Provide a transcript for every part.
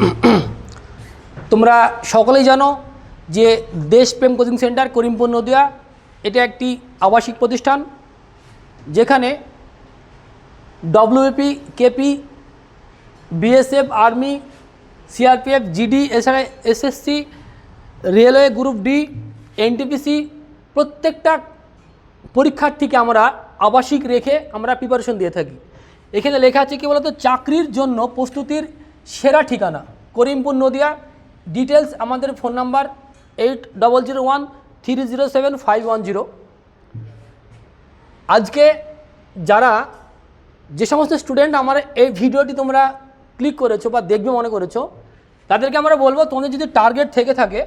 তোমরা সকলেই জানো যে দেশপ্রেম কোচিং সেন্টার করিমপুর নদিয়া, এটা একটি আবাসিক প্রতিষ্ঠান যেখানে WP KP BSF army CRPF GD এছাড়া SSC railway group D NTPC প্রত্যেকটা পরীক্ষার্থীকে আমরা আবাসিক রেখে আমরা প্রিপারেশন দিয়ে থাকি। এখানে লেখা আছে কি বলতো? চাকরির জন্য প্রস্তুতির সেরা ঠিকানা, করিমপুর নদিয়া। ডিটেলস আমাদের phone number eight double zero one three zero seven five one zero আজকে যারা যে সমস্ত স্টুডেন্ট আমার এই ভিডিওটি তোমরা ক্লিক করেছ বা দেখবে মনে করেছ, তাদেরকে আমরা বলব তোমাদের যদি টার্গেট থেকে থাকে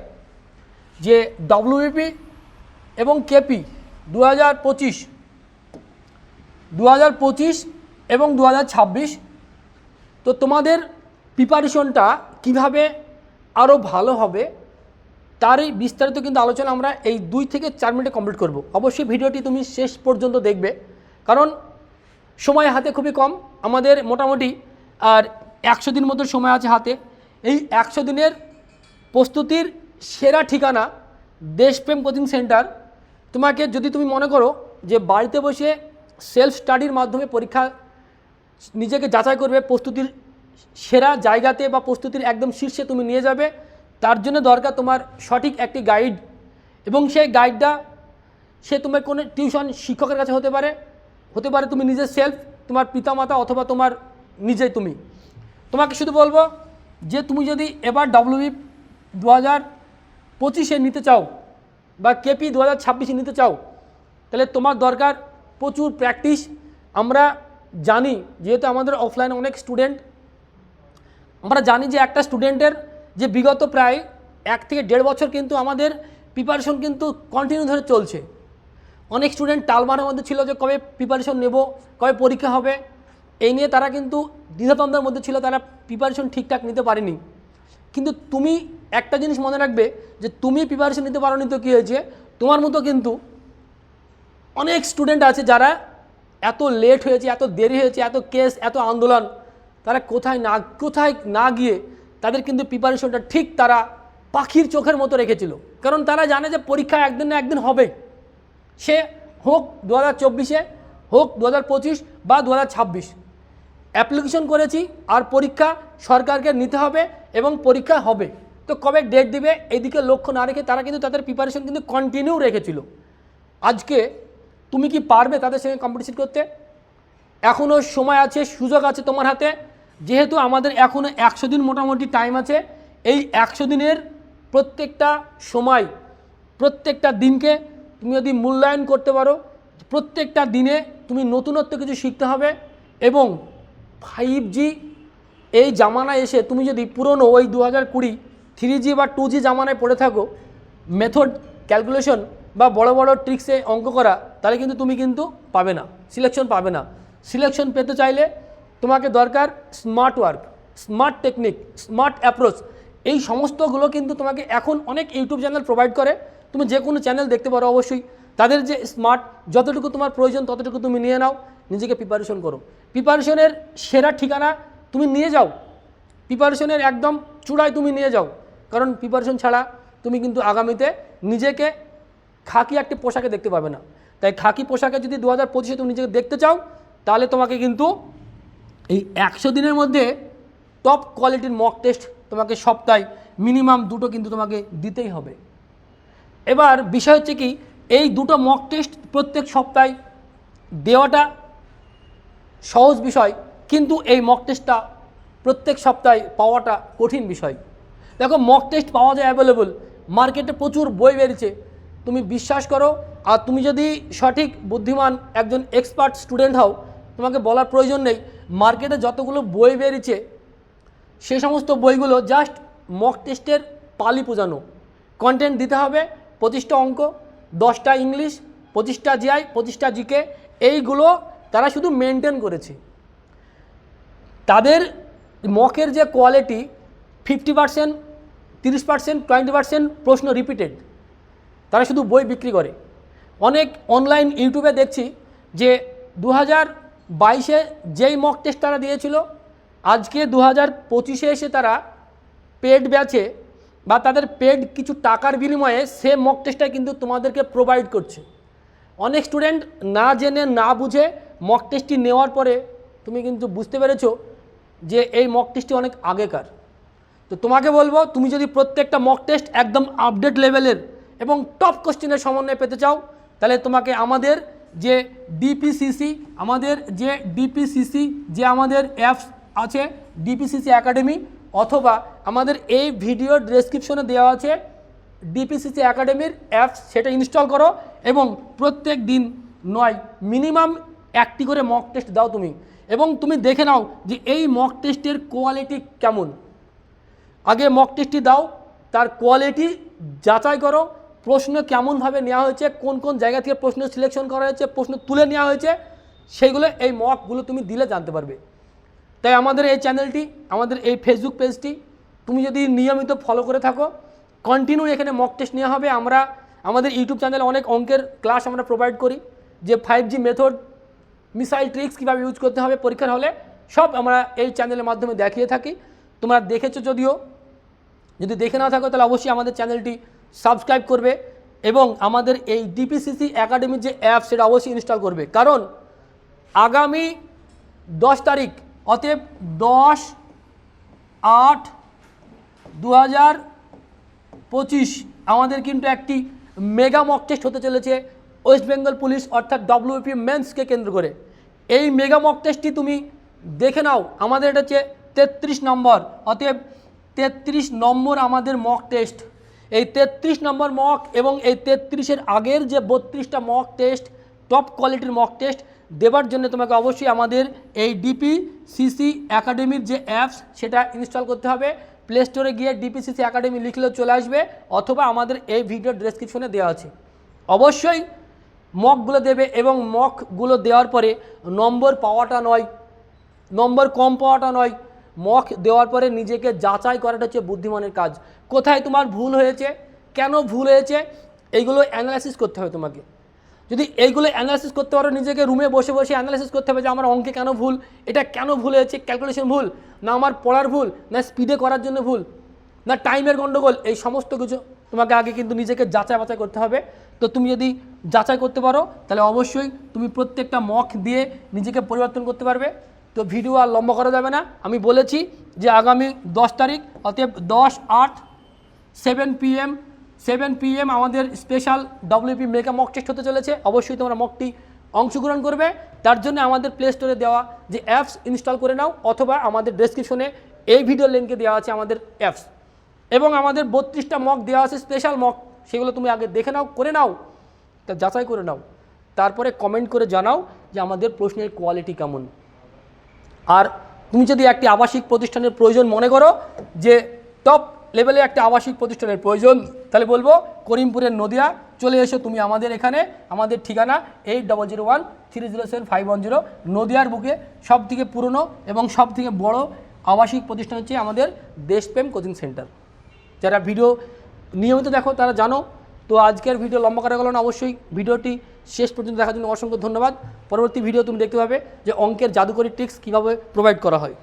যে ডব্লিউপি এবং কেপি দু হাজার পঁচিশ দু হাজার পঁচিশ এবং দু হাজার ছাব্বিশ, তো তোমাদের প্রিপারেশনটা কীভাবে আরও ভালো হবে, তারই বিস্তারিত কিন্তু আলোচনা আমরা এই দুই থেকে চার মিনিটে কমপ্লিট করব। অবশ্যই ভিডিওটি তুমি শেষ পর্যন্ত দেখবে। কারণ সময় হাতে খুবই কম, আমাদের মোটামুটি আর একশো দিন মতো সময় আছে হাতে। এই একশো দিনের প্রস্তুতির সেরা ঠিকানা দেশপ্রেম কোচিং সেন্টার। তোমাকে যদি তুমি মনে করো যে বাড়িতে বসে সেলফ স্টাডির মাধ্যমে পরীক্ষা নিজেকে যাচাই করবে, প্রস্তুতির সেরা জায়গাতে বা প্রস্তুতির একদম শীর্ষে তুমি নিয়ে যাবে, তার জন্য দরকার তোমার সঠিক একটি গাইড এবং সেই গাইডটা সে তোমার কোনো টিউশন শিক্ষকের কাছে হতে পারে হতে পারে তুমি নিজের সেলফ তোমার পিতামাতা অথবা তোমার নিজেই তুমি। তোমাকে শুধু বলব যে তুমি যদি এবার ডাব্লিউবি দু হাজার পঁচিশে নিতে চাও বা কেপি দু হাজার ছাব্বিশে নিতে চাও, তাহলে তোমার দরকার প্রচুর প্র্যাকটিস আমরা জানি, যেহেতু আমাদের অফলাইনে অনেক স্টুডেন্ট আমরা জানি যে একটা স্টুডেন্টের যে বিগত প্রায় এক থেকে দেড় বছর কিন্তু আমাদের প্রিপারেশন কিন্তু কন্টিনিউ ধরে চলছে। অনেক স্টুডেন্ট টালমারের মধ্যে ছিল যে কবে প্রিপারেশন নেব, কবে পরীক্ষা হবে, এই নিয়ে তারা কিন্তু দ্বিধাদ্বন্দ্বের মধ্যে ছিল, তারা প্রিপারেশন ঠিকঠাক নিতে পারেনি। কিন্তু তুমি একটা জিনিস মনে রাখবে যে তুমি প্রিপারেশন নিতে পারোনি তো কী হয়েছে? তোমার মতো কিন্তু অনেক স্টুডেন্ট আছে যারা এত লেট হয়েছে, এত দেরি হয়েছে, এত কেস এত আন্দোলন তারা কোথায় না কোথায় না গিয়ে তাদের কিন্তু প্রিপারেশনটা ঠিক তারা পাখির চোখের মতো রেখেছিল। কারণ তারা জানে যে পরীক্ষা একদিন না একদিন হবে। সে হোক দু হাজার চব্বিশে, হোক দু হাজার পঁচিশ বা দু হাজার ছাব্বিশ। অ্যাপ্লিকেশন করেছি আর পরীক্ষা সরকারকে নিতে হবে এবং পরীক্ষা হবে। তো কবে ডেট দিবে এইদিকে লক্ষ্য না রেখে তারা কিন্তু তাদের প্রিপারেশন কিন্তু কন্টিনিউ রেখেছিল। আজকে তুমি কি পারবে তাদের সঙ্গে কম্পিটিশন করতে? এখনও সময় আছে, সুযোগ আছে তোমার হাতে। যেহেতু আমাদের এখনও একশো দিন মোটামুটি টাইম আছে, এই একশো দিনের প্রত্যেকটা সময়, প্রত্যেকটা দিনকে তুমি যদি মূল্যায়ন করতে পারো, প্রত্যেকটা দিনে তুমি নতুনত্ব কিছু শিখতে হবে এবং ফাইভ জি এই জামানায় এসে তুমি যদি পুরনো ওই দু হাজার কুড়ি থ্রি জি বা টু জি জামানায় পড়ে থাকো মেথড ক্যালকুলেশন বা বড় বড় ট্রিক্সে অঙ্ক করা, তাহলে কিন্তু তুমি কিন্তু পাবে না সিলেকশন পাবে না। সিলেকশন পেতে চাইলে তোমাকে দরকার smart work smart technique smart approach এই সমস্তগুলো কিন্তু তোমাকে এখন অনেক ইউটিউব চ্যানেল প্রোভাইড করে। তুমি যে কোনো চ্যানেল দেখতে পারো অবশ্যই। তাদের যে স্মার্ট যতটুকু তোমার প্রয়োজন ততটুকু তুমি নিয়ে নাও, নিজেকে প্রিপারেশন করো। প্রিপারেশনের সেরা ঠিকানা তুমি নিয়ে যাও। প্রিপারেশনের একদম চূড়ায় তুমি নিয়ে যাও। কারণ প্রিপারেশন ছাড়া তুমি কিন্তু আগামীতে নিজেকে খাকি একটি পোশাকে দেখতে পাবে না। তাই খাকি পোশাকে যদি দু হাজার পঁচিশে তুমি নিজেকে দেখতে চাও, তাহলে তোমাকে কিন্তু এই একশো দিনের মধ্যে টপ কোয়ালিটির মক টেস্ট তোমাকে সপ্তাহে মিনিমাম দুটো কিন্তু তোমাকে দিতেই হবে। এবার বিষয় হচ্ছে কি, এই দুটো মক টেস্ট প্রত্যেক সপ্তাহে দেওয়াটা সহজ বিষয়, কিন্তু এই মক টেস্টটা প্রত্যেক সপ্তাহে পাওয়াটা কঠিন বিষয়। দেখো মক টেস্ট পাওয়া যায় অ্যাভেলেবল মার্কেটে প্রচুর বই বেরিয়েছে। তুমি বিশ্বাস করো, আর তুমি যদি সঠিক বুদ্ধিমান একজন এক্সপার্ট স্টুডেন্ট হও, তোমাকে বলার প্রয়োজন নেই মার্কেটে যতগুলো বই বেরিয়েছে, সে সমস্ত বইগুলো জাস্ট মক টেস্টের পালি পূজানো। কন্টেন্ট দিতে হবে পঁচিশটা অঙ্ক, দশটা ইংলিশ, পঁচিশটা জিআই, পঁচিশটা জিকে, এইগুলো তারা শুধু মেনটেন করেছে। তাদের মকের যে কোয়ালিটি ফিফটি পার্সেন্ট তিরিশ পার্সেন্ট টোয়েন্টি পার্সেন্ট প্রশ্ন রিপিটেড তারা শুধু বই বিক্রি করে। অনেক অনলাইন ইউটিউবে দেখছি যে দু হাজার বাইশে যেই মক টেস্ট তারা দিয়েছিল, আজকে দু হাজার পঁচিশে এসে তারা পেড ব্যাচে বা তাদের পেড কিছু টাকার বিনিময়ে সে মক টেস্টটা কিন্তু তোমাদেরকে প্রোভাইড করছে। অনেক স্টুডেন্ট না জেনে, না বুঝে মক টেস্টটি নেওয়ার পরে তুমি কিন্তু বুঝতে পেরেছ যে এই মক টেস্টটি অনেক আগেকার। তো তোমাকে বলব, তুমি যদি প্রত্যেকটা মক টেস্ট একদম আপডেট লেভেলের এবং টপ কোশ্চেনের সমন্বয় পেতে চাও, তাহলে তোমাকে আমাদের যে ডিপিসিসি আমাদের যে ডিপিসিসি যে আমাদের অ্যাপস আছে ডিপিসিসি একাডেমি অথবা আমাদের এই ভিডিও ডেসক্রিপশনে দেওয়া আছে ডিপিসিসি একাডেমির অ্যাপস সেটা ইনস্টল করো এবং প্রত্যেক দিন নয় মিনিমাম একটি করে মক টেস্ট দাও তুমি। এবং তুমি দেখে নাও যে এই মক টেস্টের কোয়ালিটি কেমন। আগে মক টেস্টটি দাও, তার কোয়ালিটি যাচাই করো প্রশ্ন কেমনভাবে নেওয়া হয়েছে, কোন কোন জায়গা থেকে প্রশ্ন সিলেকশন করা হয়েছে, প্রশ্ন তুলে নেওয়া হয়েছে, সেইগুলো এই মকগুলো তুমি দিলে জানতে পারবে। তাই আমাদের এই চ্যানেলটি আমাদের এই ফেসবুক পেজটি তুমি যদি নিয়মিত ফলো করে থাকো কন্টিনিউ এখানে মক টেস্ট নেওয়া হবে। আমরা, আমাদের ইউটিউব চ্যানেলে অনেক অঙ্কের ক্লাস আমরা প্রোভাইড করি, যে five G method missile tricks কীভাবে ইউজ করতে হবে পরীক্ষার হলে, সব আমরা এই চ্যানেলের মাধ্যমে দেখিয়ে থাকি। তোমরা দেখেছ যদিও, যদি দেখে না থাকো তাহলে অবশ্যই আমাদের চ্যানেলটি সাবস্ক্রাইব করবে এবং আমাদের এই ডিপিসিসি একাডেমির যে অ্যাপ সেটা অবশ্যই ইনস্টল করবে। কারণ আগামী দশ তারিখ, অতএব দশ আট দু পঁচিশ আমাদের কিন্তু একটি মেগা মক টেস্ট হতে চলেছে ওয়েস্ট বেঙ্গল পুলিশ অর্থাৎ ডব্লিউপি মেন্সকে কেন্দ্র করে। এই মেগা মক টেস্টটি তুমি দেখে নাও, আমাদের এটা হচ্ছে তেত্রিশ নম্বর। অতএব তেত্রিশ নম্বর আমাদের মক টেস্ট এই তেত্রিশ নম্বর মক এবং এই তেত্রিশের আগের যে বত্রিশটা মক টেস্ট টপ কোয়ালিটির মক টেস্ট দেবার জন্য তোমাকে অবশ্যই আমাদের এই ডিপি সিসি একাডেমির যে অ্যাপস সেটা ইনস্টল করতে হবে। প্লে স্টোরে গিয়ে ডিপিসিসি একাডেমি লিখলেও চলে আসবে, অথবা আমাদের এই ভিডিও ডেসক্রিপশনে দেওয়া আছে। অবশ্যই মকগুলো দেবে এবং মকগুলো দেওয়ার পরে নম্বর পাওয়াটা নয়, নম্বর কম পাওয়াটা নয় মক দেওয়ার পরে নিজেকে যাচাই করাটা হচ্ছে বুদ্ধিমানের কাজ। কোথায় তোমার ভুল হয়েছে? কেন ভুল হয়েছে? এইগুলো অ্যানালাইসিস করতে হবে তোমাকে। যদি এইগুলো অ্যানালাইসিস করতে পারো, নিজেকে রুমে বসে বসে অ্যানালাইসিস করতে হবে যে আমার অঙ্কে কেন ভুল, এটা কেন ভুল হয়েছে ক্যালকুলেশন ভুল, না আমার পড়ার ভুল, না স্পিডে করার জন্য ভুল, না টাইমের গণ্ডগোল এই সমস্ত কিছু তোমাকে আগে কিন্তু নিজেকে যাচাই বাছাই করতে হবে। তো তুমি যদি যাচাই করতে পারো, তাহলে অবশ্যই তুমি প্রত্যেকটা মক দিয়ে নিজেকে পরিবর্তন করতে পারবে। তো ভিডিও আর লম্বা করা যাবে না। আমি বলেছি যে আগামী দশ তারিখ, অতএব দশ আট সেভেন পিএম সেভেন পিএম আমাদের special WP mega mock test হতে চলেছে। অবশ্যই তোমরা মকটি অংশগ্রহণ করবে। তার জন্য আমাদের প্লে স্টোরে দেওয়া যে অ্যাপস ইনস্টল করে নাও, অথবা আমাদের ডেসক্রিপশনে এই ভিডিও লিঙ্কে দেওয়া আছে আমাদের অ্যাপস এবং আমাদের বত্রিশটা মক দেওয়া আছে স্পেশাল মক সেগুলো তুমি আগে দেখে নাও, করে নাও, তা যাচাই করে নাও। তারপরে কমেন্ট করে জানাও যে আমাদের প্রশ্নের কোয়ালিটি কেমন। আর তুমি যদি একটি আবাসিক প্রতিষ্ঠানের প্রয়োজন মনে করো যে টপ লেভেলে একটা আবাসিক প্রতিষ্ঠানের প্রয়োজন, তাহলে বলব করিমপুরের নদিয়া, চলে এসো তুমি আমাদের এখানে, আমাদের ঠিকানা eight double zero one three zero seven five one zero নদিয়ার বুকে সব থেকে পুরনো এবং সব থেকে বড় আবাসিক প্রতিষ্ঠান হচ্ছে আমাদের দেশপ্রেম কোচিং সেন্টার। যারা ভিডিও নিয়মিত দেখো তারা জানো তো আজকের ভিডিও লম্বা করা গেল না, অবশ্যই ভিডিওটি শেষ পর্যন্ত দেখার জন্য অসংখ্য ধন্যবাদ। পরবর্তী ভিডিও তুমি দেখতে পাবে যে অঙ্কের জাদুকরি ট্রিক্স কীভাবে প্রোভাইড করা হয়।